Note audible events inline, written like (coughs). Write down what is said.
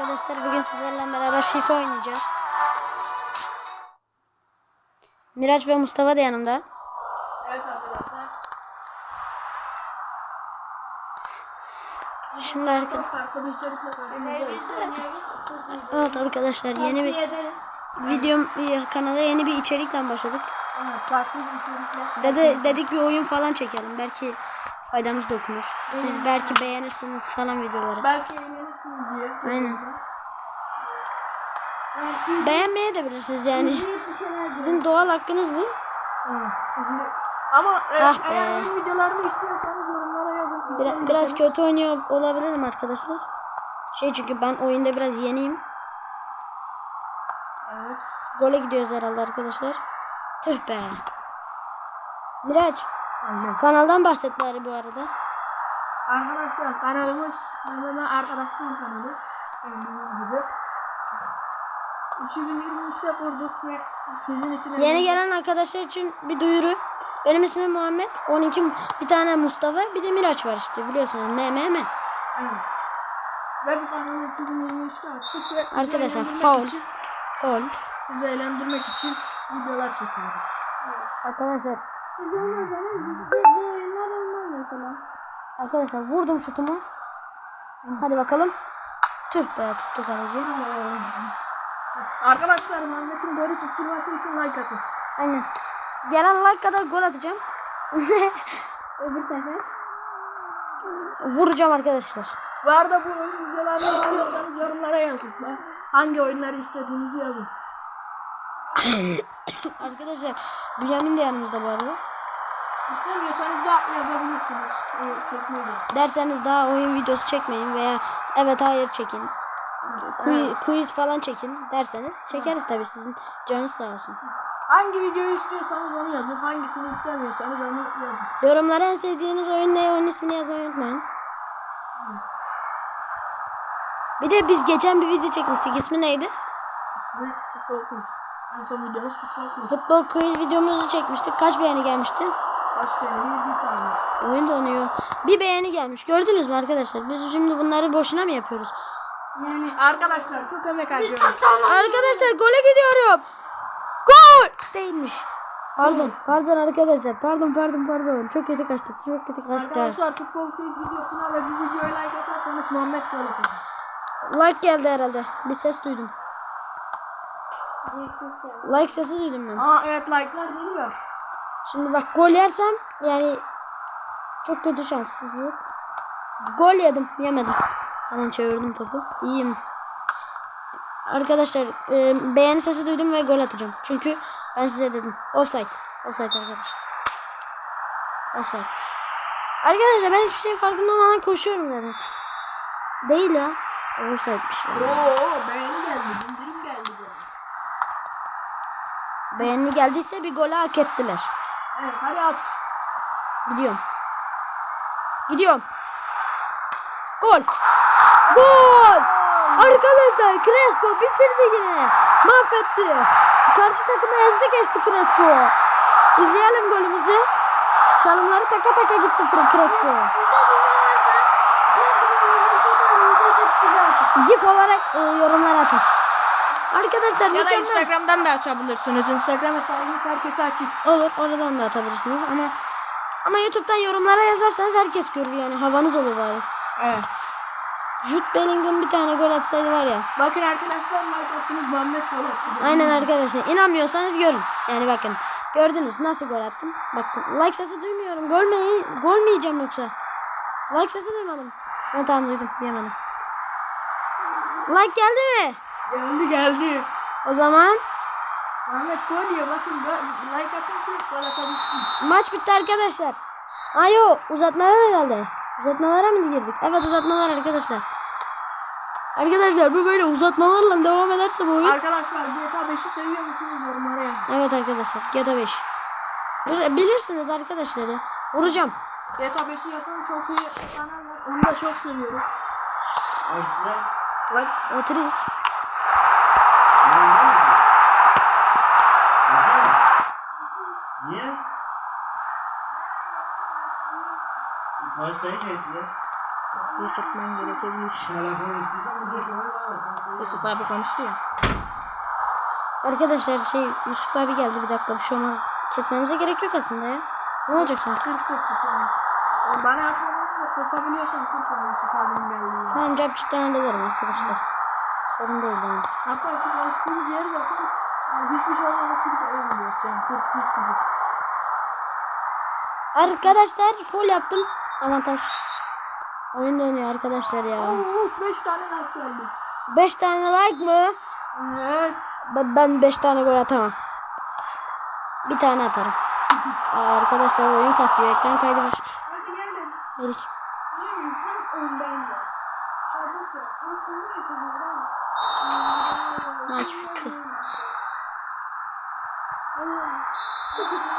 arkadaşlar. Bugün sizlerle beraber FIFA oynayacağız. Miraç ve Mustafa da yanımda. Evet arkadaşlar. Şimdi arka... Farklı bir içerikle karşınızdayız. Evet arkadaşlar yeni bir videom kanala yeni bir içerikle başladık. Dede, dedik bir oyun falan çekelim. Belki faydamız dokunur. Siz belki beğenirsiniz falan videoları. Belki diye. Aynen. Beğenmeye de bilirsiniz yani. Sizin doğal hakkınız bu. Ama e, Ah be. eğer benim videolarımı istiyorsanız yorumlara yazın. Biraz, biraz kötü oynuyor olabilirim arkadaşlar. Şey çünkü ben oyunda biraz yeniyim. Evet. Gole gidiyoruz herhalde arkadaşlar. Tüh be. Miraç Aynen. kanaldan bahset bari bu arada. Arkadaşlar kanalımız Mehmet'e arkadaşlar kanalı. Gibi. 2023'te kurduk ve sizin için Yeni gelen arkadaşlar için bir duyuru. Benim ismim Muhammed. Onunki bir tane Mustafa bir de Miraç var işte biliyorsunuz. Ne ne ne. Aynen. Ve bu kanalı 2023'te açtık ve sizi Arkadaşlar faul. için- Faul. Sizi eğlendirmek için videolar çekiyoruz. Arkadaşlar. Siz bu oyunlar olmaz mesela. Arkadaşlar vurdum şutumu. Hadi bakalım. Tüh be tuttu kaleci. Arkadaşlar Mehmet'in golü tutturması için like atın. Aynen. Gelen like kadar gol atacağım. (laughs) Öbür sefer. Vuracağım arkadaşlar. Bu arada bu oyun videolarını istiyorsanız yorumlara yazın. Hangi oyunları istediğinizi yazın. (coughs) Arkadaşlar Bünyamin de yanımızda bu arada. İstemiyorsanız da yazabilirsiniz. Evet. Derseniz daha oyun videosu çekmeyin veya evet hayır çekin. Quiz, quiz falan çekin derseniz çekeriz tabi sizin canınız sağ olsun. Hangi videoyu istiyorsanız onu yazın. Hangisini istemiyorsanız onu yazın. Yorumlara en sevdiğiniz oyun ne oyun ismini yazmayı unutmayın. Bir de biz geçen bir video çekmiştik. İsmi neydi? Futbol quiz. En son videomuz futbol quiz. Futbol quiz videomuzu çekmiştik. Kaç beğeni gelmişti? Başka bir, bir tane. Oyun donuyor. Bir beğeni gelmiş. Gördünüz mü arkadaşlar? Biz şimdi bunları boşuna mı yapıyoruz? Yani arkadaşlar çok emek harcıyoruz. Arkadaşlar gole gidiyorum. Gol! Değilmiş. Pardon, pardon arkadaşlar. Pardon, pardon, pardon. Çok kötü kaçtık. Çok kötü kaçtık. Arkadaşlar futbol videosuna ve bu videoya like atarsanız Muhammed atacak. Like geldi herhalde. Bir ses duydum. Like sesi duydum ben. Aa evet like'lar geliyor. Şimdi bak gol yersem yani çok kötü şanssızlık. Gol yedim, yemedim. Tamam çevirdim topu. İyiyim. Arkadaşlar e, beğeni sesi duydum ve gol atacağım. Çünkü ben size dedim. Offside. Offside arkadaşlar. Offside. Arkadaşlar ben hiçbir şey farkında olmadan koşuyorum zaten. Değil ya. Offside'miş ya. Oo beğeni geldi. Bildirim geldi. Beğeni geldiyse bir golü hak ettiler. Evet hadi at. Gidiyorum. Gidiyorum. Gol. Gol. Arkadaşlar Crespo bitirdi yine. Mahvetti. Karşı takımı ezdi geçti Crespo. İzleyelim golümüzü. Çalımları taka taka gitti Crespo. GIF olarak e, yorumlar atın. Arkadaşlar Ya da. Instagram'dan da açabilirsiniz. Instagram hesabımız herkese açık. Olur oradan da atabilirsiniz ama ama YouTube'dan yorumlara yazarsanız herkes görür yani havanız olur bari. Evet. Jude Bellingham bir tane gol atsaydı var ya. Bakın arkadaşlar like attınız Muhammed gol attı. Aynen arkadaşlar inanmıyorsanız görün. Yani bakın gördünüz nasıl gol attım. Bakın like sesi duymuyorum. Gol mü, gol mü yiyeceğim yoksa? Like sesi duymadım. Ha, tamam duydum diyemedim. Like geldi mi? Geldi geldi. O zaman Muhammed gol diyor bakın like atın ki gol atabilirsin. maç bitti arkadaşlar. Ayo uzatmalar herhalde. Uzatmalara mı girdik? Evet uzatmalar arkadaşlar. Arkadaşlar bu böyle uzatmalarla devam ederse bu oyun. Arkadaşlar GTA 5'i seviyor musunuz yorumlara yazın. Evet arkadaşlar GTA 5. Bil- Bilirsiniz arkadaşlar ya. Vuracağım. GTA 5'i yapan çok iyi kanal var. Onu da çok seviyorum. Aksine Bak Oturayım. Niye? Maçtayı neyse? yapman gerekebilir. Telefon istiyorsan bu dokumayı var. Yusuf abi konuştu ya. Arkadaşlar şey Yusuf abi geldi bir dakika bir şey olmaz. Kesmemize gerek yok aslında ya. Ne olacak sanki? 40 40 Bana yapmadığını korkabiliyorsan 40 Yusuf abinin geldiğini. Tamam capçıktan hallederim arkadaşlar. Sorun değil yani. Hatta şu alıştığımız yeri bakın. Arkadaşlar full yaptım. Avantaj. Oyun dönüyor arkadaşlar ya. Oo, 5 tane like geldi. 5 tane like mı? Evet. Ben 5 tane gol atamam. Bir tane atarım. Aa, arkadaşlar oyun kasıyor. Ekran kaydı var. Hadi gelin. Gelin. Maç bitti. Thank (laughs) you.